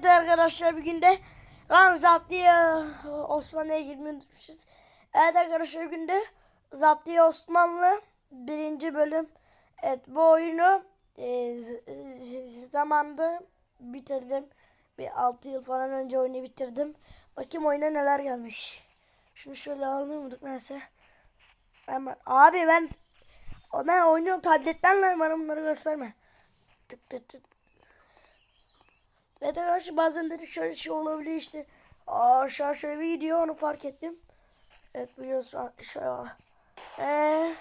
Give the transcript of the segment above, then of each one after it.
Evet arkadaşlar bir günde lan Zaptiye Osmanlı'ya girmeyi. Evet arkadaşlar bir günde Zaptiye Osmanlı birinci bölüm. Evet bu oyunu e, zamanda bitirdim. Bir 6 yıl falan önce oyunu bitirdim. Bakayım oyuna neler gelmiş. Şunu şöyle alıyorduk neyse. Hemen, abi ben ben oynuyorum tabletten lan bana bunları gösterme. Tık tık tık. Evet arkadaşlar bazen de şöyle şey olabiliyor işte. Aşağı şöyle bir gidiyor onu fark ettim. Evet biliyorsun şöyle. Eee.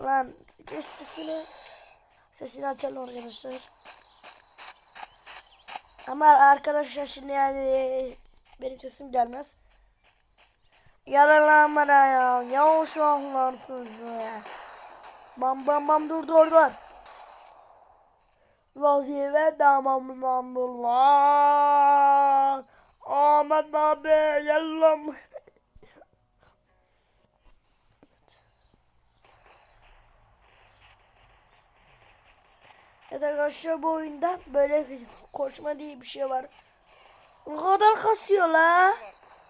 Lan geç sesini. Sesini açalım arkadaşlar. Ama arkadaşlar şimdi yani benim sesim gelmez. Yaralanma ya. Yavaş anlarsınız ya. Bam bam bam dur dur dur. Vazife tamamlandılar. Ahmet abi yallam. Evet arkadaşlar bu oyunda böyle koşma diye bir şey var. Ne kadar kasıyor la.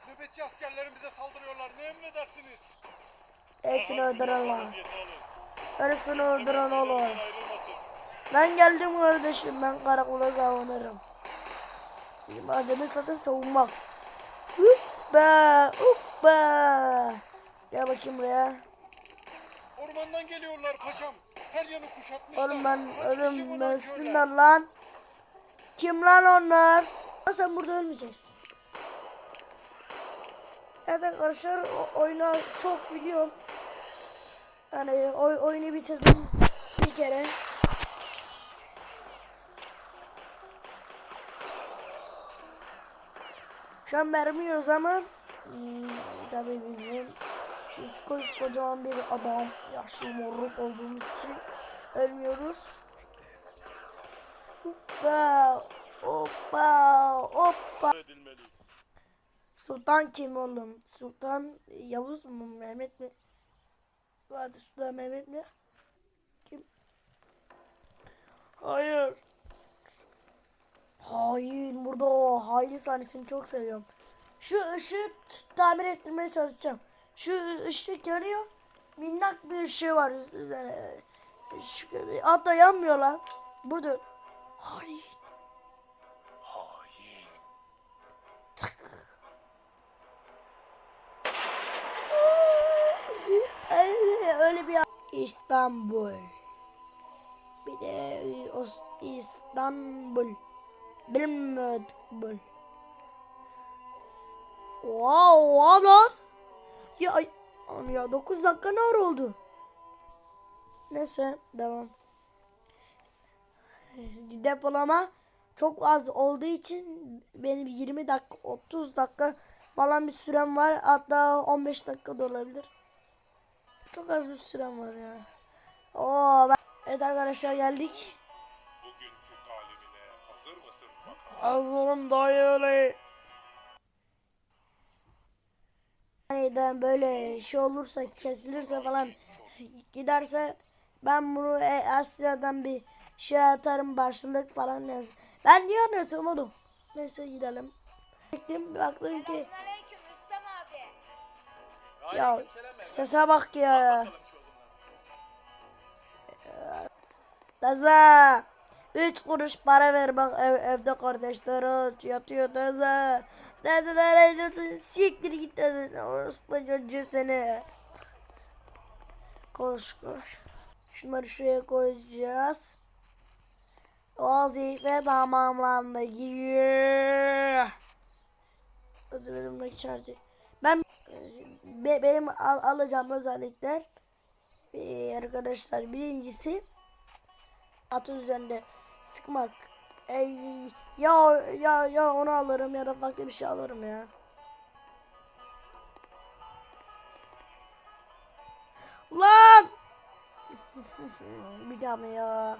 Nöbetçi askerlerimize saldırıyorlar. Ne emredersiniz? Hepsini öldüren la. Hepsini öldüren oğlum. Ben geldim kardeşim ben karakola savunurum. Bizim adımız zaten savunmak. Hoppa hoppa. Gel bakayım buraya. Ormandan geliyorlar paşam. Her yanı kuşatmışlar. Oğlum ben ölüm ölsünler lan. Kim lan onlar? Sen burada ölmeyeceksin. Evet arkadaşlar oyunu çok biliyorum. Yani oy, oyunu bitirdim bir kere. Şu an mermi yiyoruz ama hmm, tabii bizim biz kocaman bir adam yaşlı morluk olduğumuz için ölmüyoruz. Hoppa hoppa hoppa. Sultan kim oğlum? Sultan Yavuz mu Mehmet mi? Vardı Sultan Mehmet mi? Kim? Hayır. Hain burada o hain sahnesini çok seviyorum. Şu ışığı tamir ettirmeye çalışacağım. Şu ışık yanıyor. Minnak bir ışığı var üzerine. Şu, hatta yanmıyor lan. Burada. Hain. Öyle, öyle bir İstanbul. Bir de Os- İstanbul. Bilmiyordum. Wow, lan. Ya, aman ya 9 dakika ne oldu? Neyse devam. Depolama çok az olduğu için benim 20 dakika 30 dakika falan bir sürem var. Hatta 15 dakika da olabilir. Çok az bir sürem var ya. Oo, ben... Evet arkadaşlar geldik. Hazırım dayı öyle. Aniden böyle şey olursa kesilirse falan giderse ben bunu e, Asya'dan bir şey atarım başlık falan yaz. Ben niye anlatıyorum oğlum? Neyse gidelim. Baktım, baktım ki ya sese bak ya. Teze. Üç kuruş para ver bak ev, evde kardeşler yatıyor teze. Teze nereye? Siktir git teze. Sen Orospu çocuğu seni. Koş koş. Şunları şuraya koyacağız. Vazife tamamlandı. Giriyor. Hadi benim de içeride. Ben be- benim al- alacağım özellikler ee, arkadaşlar birincisi atın üzerinde sıkmak. Ey, ya ya ya onu alırım ya da farklı bir şey alırım ya. Lan! bir daha mı ya?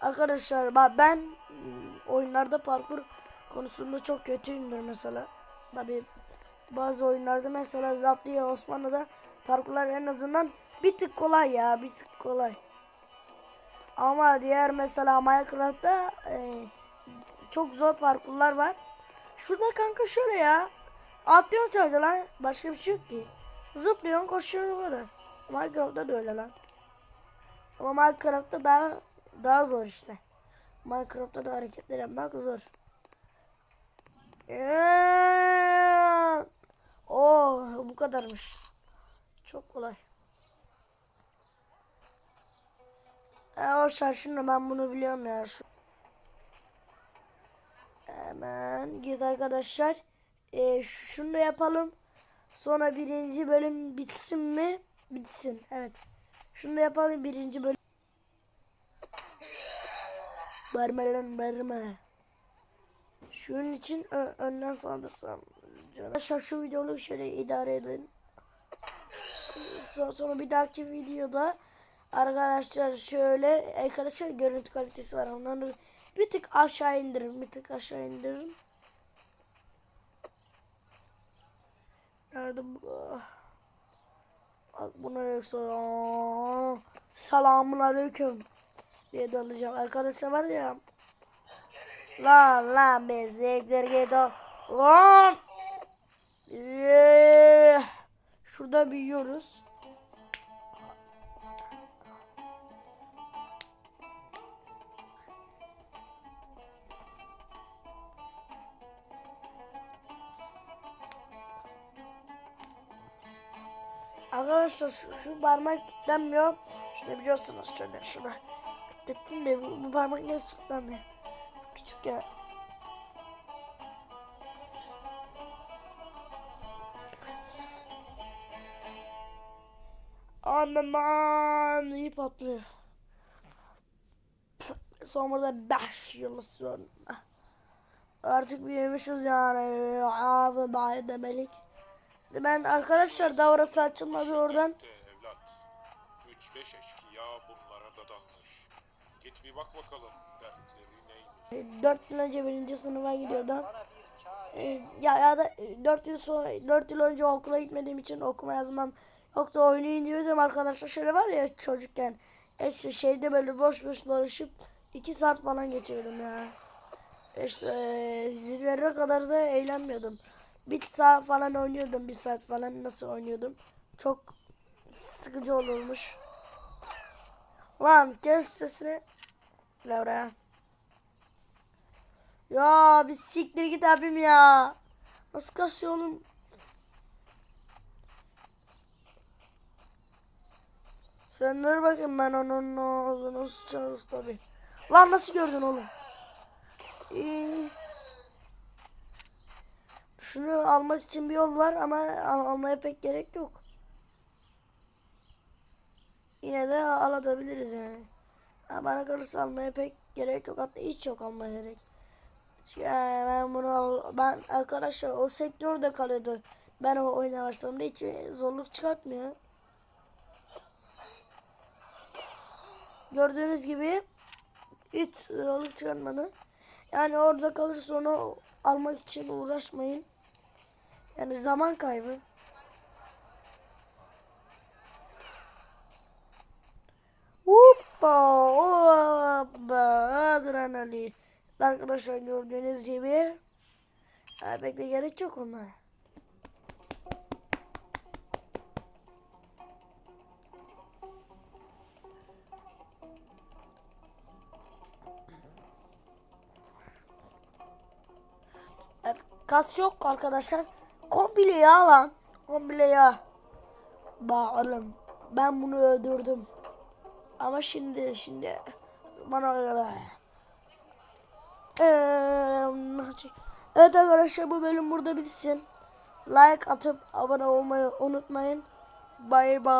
Arkadaşlar bak ben mm, oyunlarda parkur konusunda çok kötüyümdür mesela. Tabi bazı oyunlarda mesela Zaptiye Osmanlı'da parkurlar en azından bir tık kolay ya bir tık kolay. Ama diğer mesela Minecraft'ta e, çok zor parkurlar var. Şurada kanka şöyle ya. Atlıyorsun sadece lan. Başka bir şey yok ki. Zıplıyorsun koşuyorsun böyle. Minecraft'ta da öyle lan. Ama Minecraft'ta daha daha zor işte. Minecraft'ta da hareketler yapmak zor. Eee, Oh bu kadarmış. Çok kolay. O şarşında ben bunu biliyorum ya. Şu. Hemen git arkadaşlar. E, ş- şunu da yapalım. Sonra birinci bölüm bitsin mi? Bitsin. Evet. Şunu da yapalım birinci bölüm. Verme lan verme. Şunun için önden saldırsam. Arkadaşlar şu videolu şöyle idare edin. Sonra, sonra bir dahaki videoda arkadaşlar şöyle arkadaşlar görüntü kalitesi var. Onları bir tık aşağı indirin. Bir tık aşağı indirin. Nerede bu? Bak buna yoksa selamun aleyküm diye dalacağım. Arkadaşlar var ya Lan lan bezekler git o. Lan. Şurada büyüyoruz. Arkadaşlar şu, şu parmak kilitlenmiyor. Şunu biliyorsunuz şöyle şuna. Kilitlettim de bu, bu parmak niye kilitlenmiyor? Küçük ya. Anlaman iyi patlıyor. Sonra da 5 yıl sonra. Artık büyümüşüz yani. Ağzı daha demelik. Ben arkadaşlar daha orası açılmadı oradan. Evlat. 3-5 eşkıya bunlara dadanmış. Git bir bak bakalım dertleri neymiş. 4 yıl önce birinci sınıfa gidiyordum. Ee, ya ya da 4 yıl sonra 4 yıl önce okula gitmediğim için okuma yazmam yoktu oyunu indiriyordum arkadaşlar şöyle var ya çocukken işte şeyde böyle boş boş dolaşıp 2 saat falan geçiriyordum ya. İşte e, sizlere kadar da eğlenmiyordum. Bir saat falan oynuyordum bir saat falan nasıl oynuyordum. Çok sıkıcı olurmuş. Lan kes sesini. Laura. Ya bir siktir git abim ya. Nasıl kasıyor oğlum? Sen dur bakayım ben onun ağzını sıçarız tabi. Lan nasıl gördün oğlum? İyi. Şunu almak için bir yol var ama al- almaya pek gerek yok. Yine de alabiliriz yani. Ha, bana kalırsa almaya pek gerek yok. Hatta hiç yok almaya gerek. Ya ben bunu al- ben arkadaşlar o sektörde kalıyordu. Ben o oyuna başladığımda hiç zorluk çıkartmıyor. Gördüğünüz gibi hiç zorluk çıkartmadı. Yani orada kalırsa onu almak için uğraşmayın. Yani zaman kaybı. Hoppa, hoppa, adrenalin. Arkadaşlar gördüğünüz gibi ha, bekle gerek yok onlara. Kas yok arkadaşlar. Komple yağ lan. Komple yağ. Bağırım. Ben bunu öldürdüm. Ama şimdi şimdi bana öyle. Eee, Evet arkadaşlar bu bölüm burada bitsin. Like atıp abone olmayı unutmayın. Bye bye.